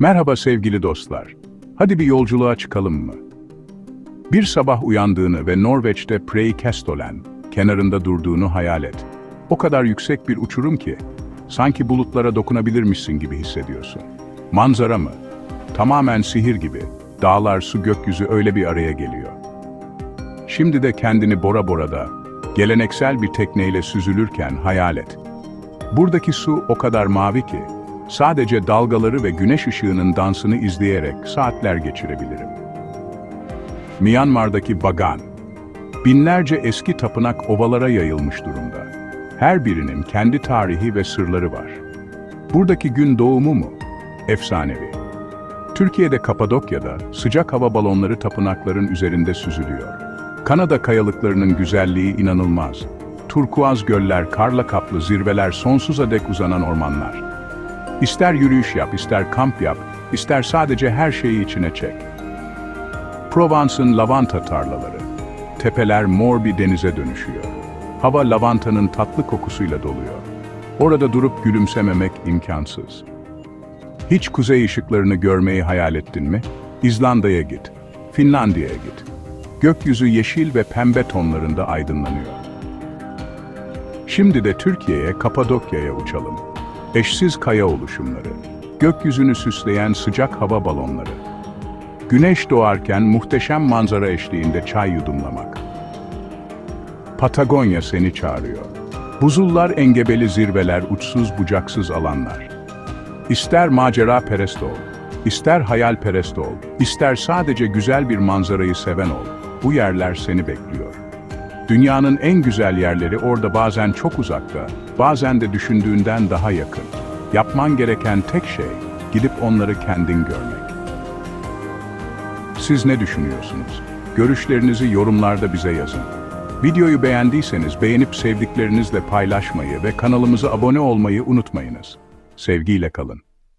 Merhaba sevgili dostlar. Hadi bir yolculuğa çıkalım mı? Bir sabah uyandığını ve Norveç'te Preikestolen kenarında durduğunu hayal et. O kadar yüksek bir uçurum ki, sanki bulutlara dokunabilirmişsin gibi hissediyorsun. Manzara mı? Tamamen sihir gibi. Dağlar, su, gökyüzü öyle bir araya geliyor. Şimdi de kendini Bora Bora'da, geleneksel bir tekneyle süzülürken hayal et. Buradaki su o kadar mavi ki, sadece dalgaları ve güneş ışığının dansını izleyerek saatler geçirebilirim. Myanmar'daki Bagan, binlerce eski tapınak ovalara yayılmış durumda. Her birinin kendi tarihi ve sırları var. Buradaki gün doğumu mu? Efsanevi. Türkiye'de Kapadokya'da sıcak hava balonları tapınakların üzerinde süzülüyor. Kanada kayalıklarının güzelliği inanılmaz. Turkuaz göller, karla kaplı zirveler, sonsuza dek uzanan ormanlar. İster yürüyüş yap, ister kamp yap, ister sadece her şeyi içine çek. Provence'ın lavanta tarlaları. Tepeler mor bir denize dönüşüyor. Hava lavantanın tatlı kokusuyla doluyor. Orada durup gülümsememek imkansız. Hiç kuzey ışıklarını görmeyi hayal ettin mi? İzlanda'ya git, Finlandiya'ya git. Gökyüzü yeşil ve pembe tonlarında aydınlanıyor. Şimdi de Türkiye'ye, Kapadokya'ya uçalım. Eşsiz kaya oluşumları, gökyüzünü süsleyen sıcak hava balonları. Güneş doğarken muhteşem manzara eşliğinde çay yudumlamak. Patagonya seni çağırıyor. Buzullar engebeli zirveler, uçsuz bucaksız alanlar. İster macera perest ol, ister hayal perest ol, ister sadece güzel bir manzarayı seven ol. Bu yerler seni bekliyor. Dünyanın en güzel yerleri orada bazen çok uzakta, bazen de düşündüğünden daha yakın. Yapman gereken tek şey, gidip onları kendin görmek. Siz ne düşünüyorsunuz? Görüşlerinizi yorumlarda bize yazın. Videoyu beğendiyseniz beğenip sevdiklerinizle paylaşmayı ve kanalımıza abone olmayı unutmayınız. Sevgiyle kalın.